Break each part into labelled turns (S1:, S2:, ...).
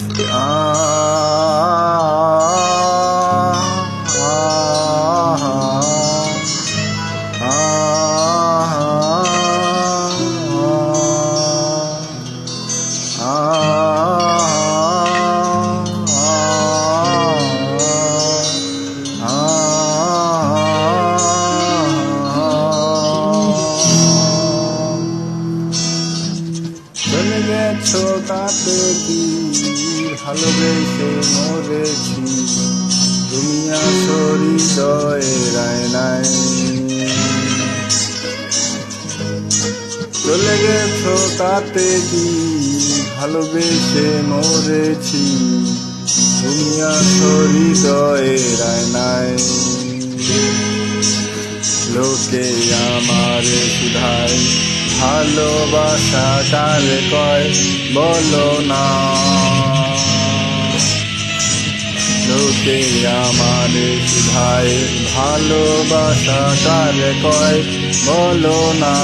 S1: 啊。啊。গেছো তাতে কি ভালোবেসে মরেছি? তুমি আসো হৃদয়ের আয়নায় লোকে আমার সুধায় ভালোবাসা কয় বলো না। লোকে আমার সুধায় ভালোবাসা কার কয় বলো না।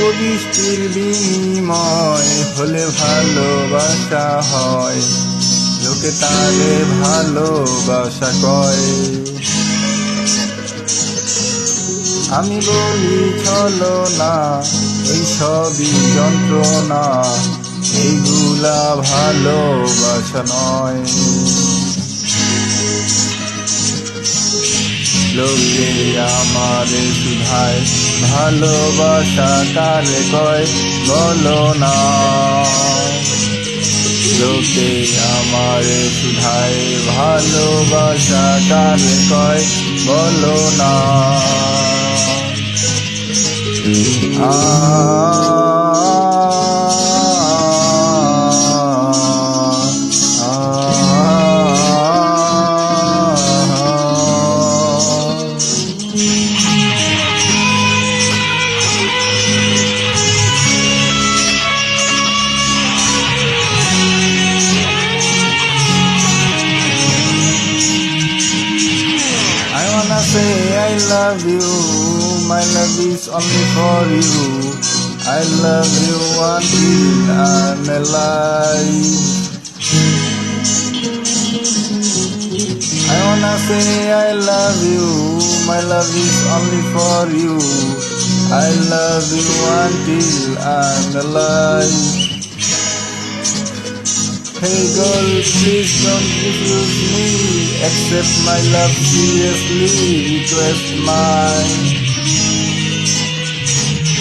S1: বৃষ্টির বিনিময় হলে ভালোবাসা হয়। লোকে তারে ভালোবাসা কয়। আমি বলি, চলো না, এই সবই যন্ত্রণা, এইগুলা ভালোবাসা নয়। লোকে আমার সুধায় ভালোবাসা কার কয়? বলো না। লোকে আমার সুধায় ভালোবাসা কার কয়? বলো না। আ you, my love is only for you. I love you until I'm alive. I wanna say I love you, my love is only for you. I love you until I'm alive. Hey girl, please don't refuse me. Accept my love seriously. Request mine.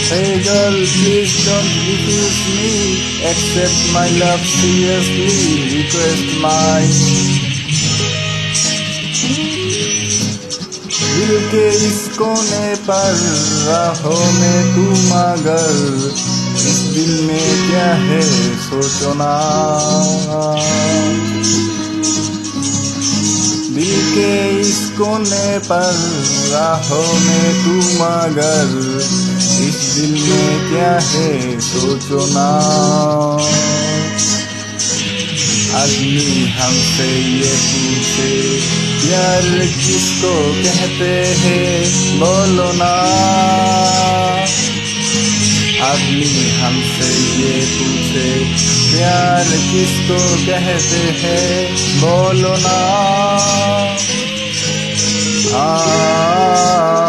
S1: Hey girl, please don't refuse me. Accept my love seriously. Request mine. दिल के इस कोने पर राहों में तू मगर। इस दिल में क्या है सोचो ना। दिल के इस कोने पर राहों में तू मगर। इस दिल में क्या है सोचो ना। अग्नि हमसे ये पूछे प्यार किसको कहते हैं? बोलो ना। अभी हमसे ये पूछे, प्यार किसको कहते हैं? बोलो ना। आ।